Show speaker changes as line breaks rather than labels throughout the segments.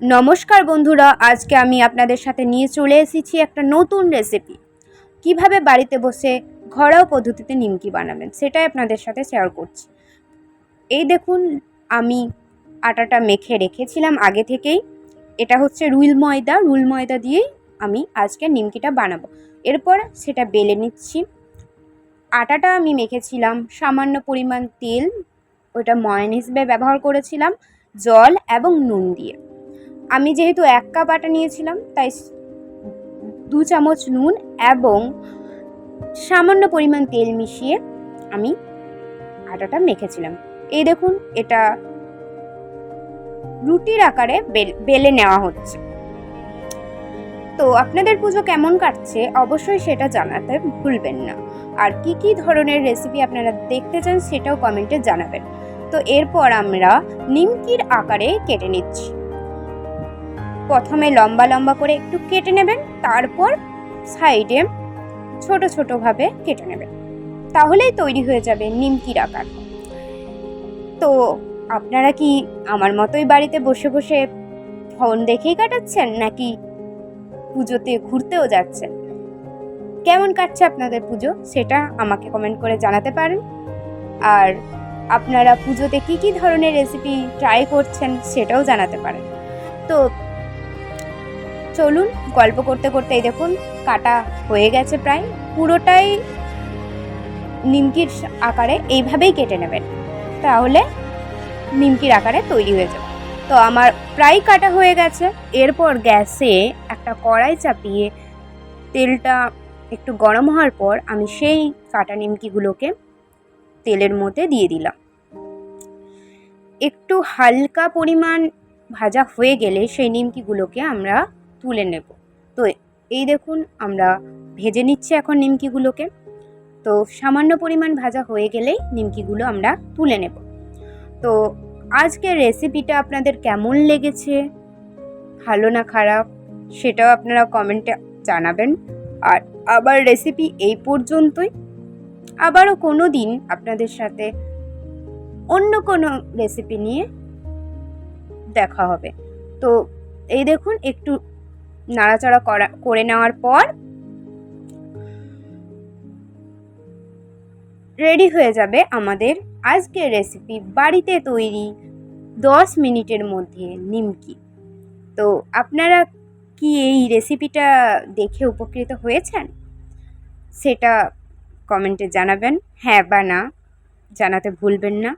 নমস্কার বন্ধুরা, আজকে আমি আপনাদের সাথে নিয়ে চলে এসেছি একটা নতুন রেসিপি কীভাবে বাড়িতে বসে ঘরোয়া পদ্ধতিতে নিমকি বানাবেন, সেটাই আপনাদের সাথে শেয়ার করছি। এই দেখুন, আমি আটাটা মেখে রেখেছিলাম আগে থেকেই। এটা হচ্ছে রুল ময়দা রুল ময়দা দিয়েই আমি আজকে নিমকিটা বানাবো। এরপর সেটা বেলে নিচ্ছি। আটাটা আমি মেখেছিলাম, সামান্য পরিমাণ তেল, ওটা ময়ন হিসেবে ব্যবহার করেছিলাম, জল এবং নুন দিয়ে। আমি যেহেতু এক কাপ আটা নিয়েছিলাম, তাই দু চামচ নুন এবং সামান্য পরিমাণ তেল মিশিয়ে আমি আটাটা মেখেছিলাম। এই দেখুন, এটা রুটির আকারে বেল- নেওয়া হচ্ছে। তো আপনাদের পুজো কেমন কাটছে অবশ্যই সেটা জানাতে ভুলবেন না। আর কি কি ধরনের রেসিপি আপনারা দেখতে চান সেটাও কমেন্টে জানাবেন। তো এরপর আমরা নিমকির আকারে কেটে নিচ্ছি। প্রথমে লম্বা লম্বা করে একটু কেটে নেবেন, তারপর সাইডে ছোট ছোটোভাবে কেটে নেবেন। তাহলেই তৈরি হয়ে যাবে নিমকির আকার। তো আপনারা কি আমার মতোই বাড়িতে বসে বসে ফোন দেখেই কাটাচ্ছেন, নাকি পুজোতে ঘুরতেও যাচ্ছেন? কেমন কাটছে আপনাদের পুজো, সেটা আমাকে কমেন্ট করে জানাতে পারেন। আর আপনারা পুজোতে কি কি ধরনের রেসিপি ট্রাই করছেন, সেটাও জানাতে পারেন। তো চলুন গল্প করতে করতে এই দেখুন, কাটা হয়ে গেছে প্রায়। পুরোটাই নিমকির আকারে এইভাবেই কেটে নেবেন। তাহলে নিমকির আকারে তৈরি হয়ে যাবে। তো আমার প্রায় কাটা হয়ে গেছে। এরপর গ্যাসে একটা কড়াই চাপিয়ে তেলটা একটু গরম হওয়ার পর আমি সেই কাটা নিমকিগুলোকে তেলের মধ্যে দিয়ে দিলাম। একটু হালকা পরিমাণ ভাজা হয়ে গেলে সেই নিমকিগুলোকে আমরা তুলে নেব। তো এই দেখুন, আমরা ভেজে নিচ্ছি এখন নিমকিগুলোকে। তো সামান্য পরিমাণ ভাজা হয়ে গেলেই নিমকিগুলো আমরা তুলে নেব। তো আজকের রেসিপিটা আপনাদের কেমন লেগেছে? ভালো না খারাপ? সেটাও আপনারা কমেন্টে জানাবেন। আর আবার রেসিপি এই পর্যন্তই। আবারও কোনো দিন আপনাদের সাথে অন্য কোনো রেসিপি নিয়ে দেখা হবে। তো এই দেখুন, একটু নাড়াচাড়া করা, করে নেওয়ার পর রেডি হয়ে যাবে আমাদের আজকের রেসিপি বাড়িতে তৈরি দশ মিনিটের মধ্যে নিমকি। তো আপনারা কি এই রেসিপিটা দেখে উপকৃত হয়েছেন? সেটা কমেন্টে জানাবেন। হ্যাঁ বা না, জানাতে ভুলবেন না।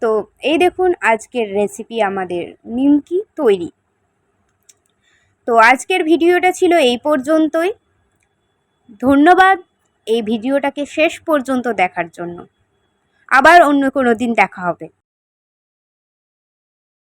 তো এই দেখুন আজকের রেসিপি আমাদের নিমকি তৈরি। তো আজকের ভিডিওটা ছিল এই পর্যন্তই। ধন্যবাদ এই ভিডিওটাকে শেষ পর্যন্ত দেখার জন্য। আবার অন্য কোনো দিন দেখা হবে।